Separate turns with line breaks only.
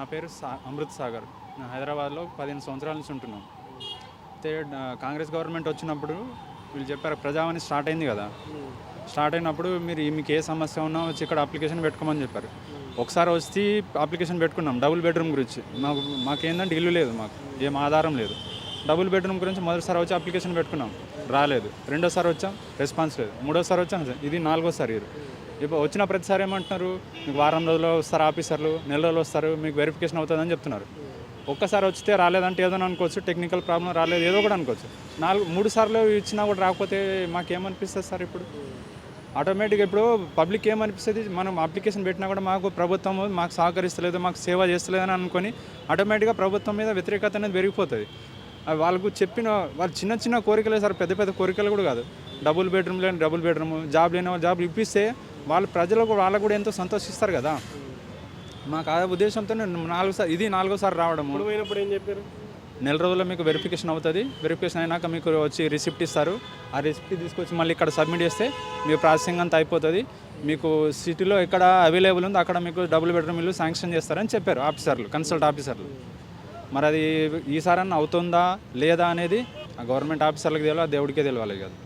నా పేరు సా అమృత్ సాగర్. హైదరాబాద్లో పదిహేను సంవత్సరాల నుంచి ఉంటున్నాం. అయితే కాంగ్రెస్ గవర్నమెంట్ వచ్చినప్పుడు వీళ్ళు చెప్పారు ప్రజావాణి స్టార్ట్ అయింది కదా. స్టార్ట్ అయినప్పుడు మీరు మీకు ఏ సమస్య ఉన్నా వచ్చి ఇక్కడ అప్లికేషన్ పెట్టుకోమని చెప్పారు. ఒకసారి వచ్చి అప్లికేషన్ పెట్టుకున్నాం డబుల్ బెడ్రూమ్ గురించి. మాకు మాకేందంటే ఇల్లు లేదు మాకు ఏం ఆధారం లేదు. డబుల్ బెడ్రూమ్ గురించి మొదటిసారి వచ్చి అప్లికేషన్ పెట్టుకున్నాం రాలేదు. రెండోసారి వచ్చాం రెస్పాన్స్ లేదు. మూడోసారి వచ్చాం ఇది నాలుగోసారి ఇది. ఇప్పుడు వచ్చిన ప్రతిసారి ఏమంటున్నారు? మీకు వారం రోజుల్లో వస్తారు ఆఫీసర్లు నెల రోజులు వస్తారు మీకు వెరిఫికేషన్ అవుతుందని చెప్తున్నారు. ఒక్కసారి వచ్చితే రాలేదంటే ఏదో అనుకోవచ్చు టెక్నికల్ ప్రాబ్లం రాలేదు ఏదో కూడా అనుకోవచ్చు. నాలుగు మూడు సార్లు ఇచ్చినా కూడా రాకపోతే మాకేమనిపిస్తుంది సార్ ఇప్పుడు? ఆటోమేటిక్గా ఇప్పుడు పబ్లిక్ ఏమనిపిస్తుంది? మనం అప్లికేషన్ పెట్టినా కూడా మాకు ప్రభుత్వం మాకు సహకరిస్తలేదు మాకు సేవ చేస్తలేదు అని అనుకొని ఆటోమేటిక్గా ప్రభుత్వం మీద వ్యతిరేకత అనేది పెరిగిపోతుంది. వాళ్ళకు చెప్పిన వాళ్ళు చిన్న చిన్న కోరికలే సార్ పెద్ద పెద్ద కోరికలు కూడా కాదు. డబుల్ బెడ్రూమ్ లేని డబుల్ బెడ్రూమ్ జాబ్ లేని జాబ్ ఇప్పిస్తే వాళ్ళ ప్రజలకు వాళ్ళకు కూడా ఎంతో సంతోషిస్తారు కదా. మాకు ఆ ఉద్దేశంతో నాలుగు సార్ ఇది నాలుగోసారి రావడము.
పోయినప్పుడు ఏం చెప్పారు?
నెల రోజుల్లో మీకు వెరిఫికేషన్ అవుతుంది. వెరిఫికేషన్ అయినాక మీకు వచ్చి రిసిప్ట్ ఇస్తారు. ఆ రిసిప్ట్ తీసుకొచ్చి మళ్ళీ ఇక్కడ సబ్మిట్ చేస్తే మీ ప్రాసెసింగ్ అంతా అయిపోతుంది. మీకు సిటీలో ఎక్కడ అవైలబుల్ ఉందో అక్కడ మీకు డబుల్ బెడ్రూమ్ ఇల్లు శాంక్షన్ చేస్తారని చెప్పారు ఆఫీసర్లు కన్సల్ట్ ఆఫీసర్లు మరి అది ఈసారన్నా అవుతుందా లేదా అనేది ఆ గవర్నమెంట్ ఆఫీసర్లకు తెలియాలి ఆ దేవుడికే తెలియాలి కదా.